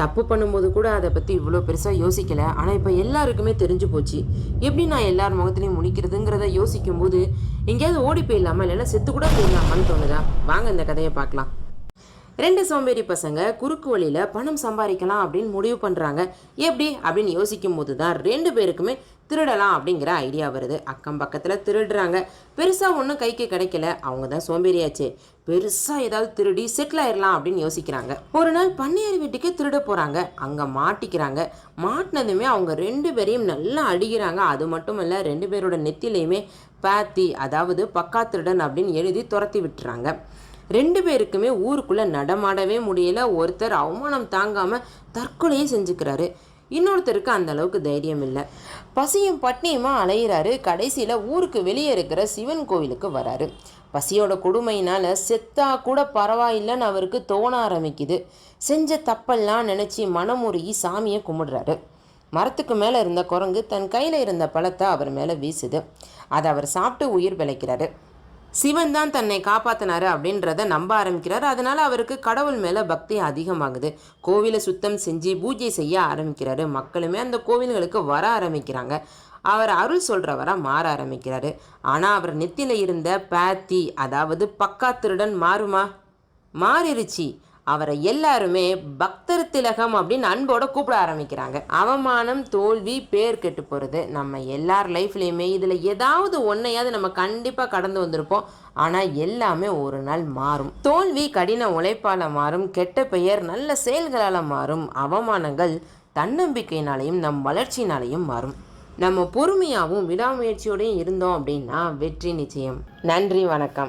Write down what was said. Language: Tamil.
தப்பு பண்ணும்போது கூட அதை பற்றி இவ்வளோ பெருசாக யோசிக்கலை. ஆனால் இப்போ எல்லாருக்குமே தெரிஞ்சு போச்சு. எப்படி நான் எல்லார் முகத்துலையும் முடிக்கிறதுங்கிறத யோசிக்கும்போது எங்கேயாவது ஓடி போயிடலாமா? இல்லைன்னா செத்து கூட போயிடலாமான்னு தோணுதா? வாங்க இந்த கதையை பார்க்கலாம். ரெண்டு சோம்பேறி பசங்க குறுக்கு வழியில் பணம் சம்பாதிக்கலாம் அப்படின்னு முடிவு பண்ணுறாங்க எப்படி? அப்படின்னு யோசிக்கும் போது தான் ரெண்டு பேருக்குமே திருடலாம் அப்படிங்கிற ஐடியா வருது. அக்கம் பக்கத்தில் திருடுறாங்க. பெருசாக ஒன்றும் கைக்கு கிடைக்கல. அவங்க தான் சோம்பேறியாச்சு. பெருசாக ஏதாவது திருடி செட்டில் ஆயிடலாம் அப்படின்னு யோசிக்கிறாங்க. ஒரு நாள் பண்ணையார் வீட்டுக்கே திருட போகிறாங்க அங்கே மாட்டிக்கிறாங்க. மாட்டினதுமே அவங்க ரெண்டு பேரையும் நல்லா அடிக்கிறாங்க. அது மட்டும் இல்லை ரெண்டு பேரோட நெத்திலையுமே பாத்தி அதாவது பக்கா திருடன் அப்படின்னு எழுதி துரத்தி விட்டுறாங்க. ரெண்டு பேருக்குமே ஊருக்குள்ளே நடமாடவே முடியல. ஒருத்தர் அவமானம் தாங்காமல் தற்கொலையே செஞ்சுக்கிறாரு. இன்னொருத்தருக்கு அந்த அளவுக்கு தைரியம் இல்லை. பசியும் பட்னியுமா அலையிறாரு. கடைசியில் ஊருக்கு வெளியே இருக்கிற சிவன் கோவிலுக்கு வராரு. பசியோட கொடுமையினால் செத்தா கூட பரவாயில்லைன்னு அவருக்கு தோண ஆரம்பிக்குது. செஞ்ச தப்பெல்லாம் நினச்சி மனமுருகி சாமியை கும்பிடுறாரு. மரத்துக்கு மேலே இருந்த குரங்கு தன் கையில் இருந்த பழத்தை அவர் மேலே வீசுது. அதை அவர் சாப்பிட்டு உயிர் பிழைக்கிறாரு. சிவன் தான் தன்னை காப்பாத்தினாரு அப்படின்றத நம்ப ஆரம்பிக்கிறார். அதனால அவருக்கு கடவுள் மேலே பக்தி அதிகமாகுது. கோவிலை சுத்தம் செஞ்சு பூஜை செய்ய ஆரம்பிக்கிறாரு. மக்களுமே அந்த கோவில்களுக்கு வர ஆரம்பிக்கிறாங்க. அவர் அருள் சொல்கிறவராக மாற ஆரம்பிக்கிறாரு. ஆனால் அவர் நெத்தியில் இருந்த பேத்தி அதாவது பக்கா திருடன் மாறுமா? மாறிடுச்சு அவரை எல்லாருமே பக்தர் திலகம் அப்படின்னு அன்போட கூப்பிட ஆரம்பிக்கிறாங்க. அவமானம் தோல்வி பேர் கெட்டு போகிறது நம்ம எல்லார் லைஃப்லேயுமே இதில் ஏதாவது ஒன்றையாவது நம்ம கண்டிப்பாக கடந்து வந்திருப்போம். ஆனால் எல்லாமே ஒரு நாள் மாறும். தோல்வி கடின உழைப்பால் மாறும். கெட்ட பெயர் நல்ல செயல்களால் மாறும். அவமானங்கள் தன்னம்பிக்கையினாலையும் நம் வளர்ச்சியினாலையும் மாறும். நம்ம பொறுமையாகவும் விடாமுயற்சியோடையும் இருந்தோம் அப்படின்னா வெற்றி நிச்சயம். நன்றி வணக்கம்.